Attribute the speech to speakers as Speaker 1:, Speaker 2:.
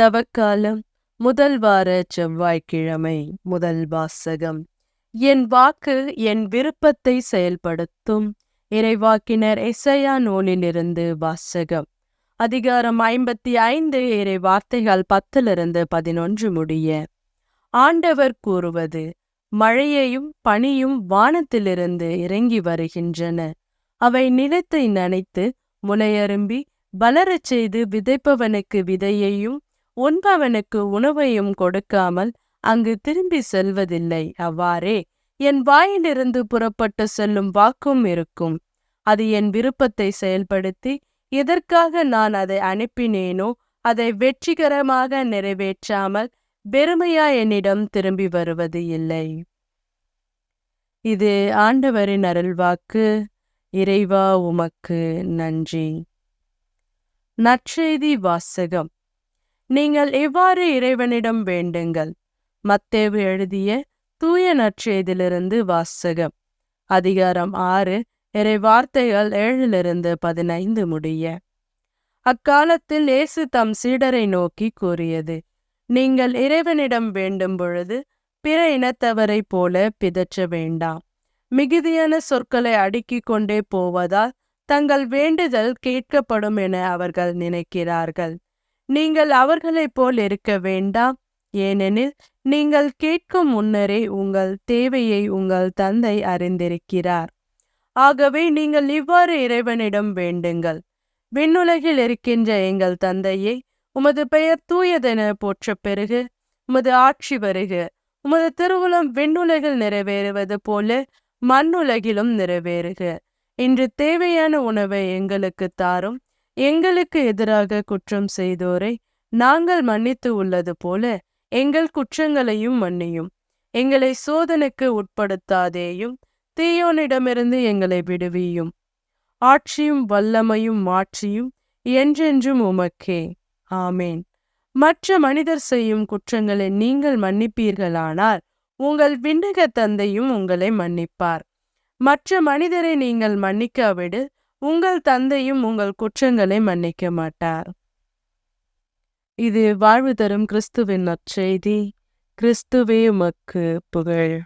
Speaker 1: தவக்காலம் முதல் வார செவ்வாய்க்கிழமை முதல் வாசகம். என் வாக்கு என் விருப்பத்தை செயல்படுத்தும். இறைவாக்கினர் எசையா நூலிலிருந்து வாசகம். அதிகாரம் ஐம்பத்தி ஐந்து இறை வார்த்தைகள் பத்திலிருந்து பதினொன்று முடிய. ஆண்டவர் கூறுவது மழையையும் பனியும் வானத்திலிருந்து இறங்கி வருகின்றன. அவை நிலத்தை நனைத்து முளையரும்பி வளரச் செய்து விதைப்பவனுக்கு விதையையும் உண்பவனுக்கு உணவையும் கொடுக்காமல் அங்கு திரும்பி செல்வதில்லை. அவ்வாறே என் வாயிலிருந்து புறப்பட்டு செல்லும் வாக்கும் இருக்கும். அது என் விருப்பத்தை செயல்படுத்தி எதற்காக நான் அதை அனுப்பினேனோ அதை வெற்றிகரமாக நிறைவேற்றாமல் பெருமையா என்னிடம் திரும்பி வருவது இல்லை. இது ஆண்டவரின் அருள்வாக்கு. இறைவா உமக்கு நன்றி. நற்செய்தி வாசகம். நீங்கள் இவ்வாறு இறைவனிடம் வேண்டுங்கள்? மத்தேவு எழுதிய தூய நற்செய்திலிருந்து வாசகம். அதிகாரம் ஆறு இறை வார்த்தைகள் ஏழிலிருந்து பதினைந்து முடிய. அக்காலத்தில் இயேசு தம் சீடரை நோக்கி கூறியது நீங்கள் இறைவனிடம் வேண்டும் பொழுது பிற இனத்தவரைப் போல பிதற்ற வேண்டாம். மிகுதியான சொற்களை அடுக்கிக் கொண்டே போவதால் தங்கள் வேண்டுதல் கேட்கப்படும் என அவர்கள் நினைக்கிறார்கள். நீங்கள் அவர்களைப் போல் இருக்க வேண்டாம். ஏனெனில் நீங்கள் கேட்கும் முன்னரே உங்கள் தேவையை உங்கள் தந்தை அறிந்திருக்கிறார். ஆகவே நீங்கள் இவ்வாறு இறைவனிடம் வேண்டுங்கள். விண்ணுலகில் இருக்கின்ற எங்கள் தந்தையை உமது பெயர் தூயதென போற்ற பெருகு உமது ஆட்சி வருக. உமது திருவுளம் விண்ணுலகில் நிறைவேறுவது போல மண்ணுலகிலும் நிறைவேறுக. இன்று தேவையான உணவை எங்களுக்கு தாரும். எங்களுக்கு எதிராக குற்றம் செய்தோரை நாங்கள் மன்னித்து உள்ளது போல எங்கள் குற்றங்களையும் மன்னியும். எங்களை சோதனைக்கு உட்படுத்தாதேயும் தீயோனிடமிருந்து எங்களை விடுவியும். ஆட்சியும் வல்லமையும் மாட்சியும் என்றென்றும் உமக்கே. ஆமேன். மற்ற மனிதர் செய்யும் குற்றங்களை நீங்கள் மன்னிப்பீர்களானால் உங்கள் விண்ணக தந்தையும் உங்களை மன்னிப்பார். மற்ற மனிதரை நீங்கள் மன்னிக்காவிடு உங்கள் தந்தையும் உங்கள் குற்றங்களை மன்னிக்க மாட்டார். இது வாழ்வு தரும் கிறிஸ்துவின் நற்செய்தி. கிறிஸ்துவே உமக்கு புகழ்.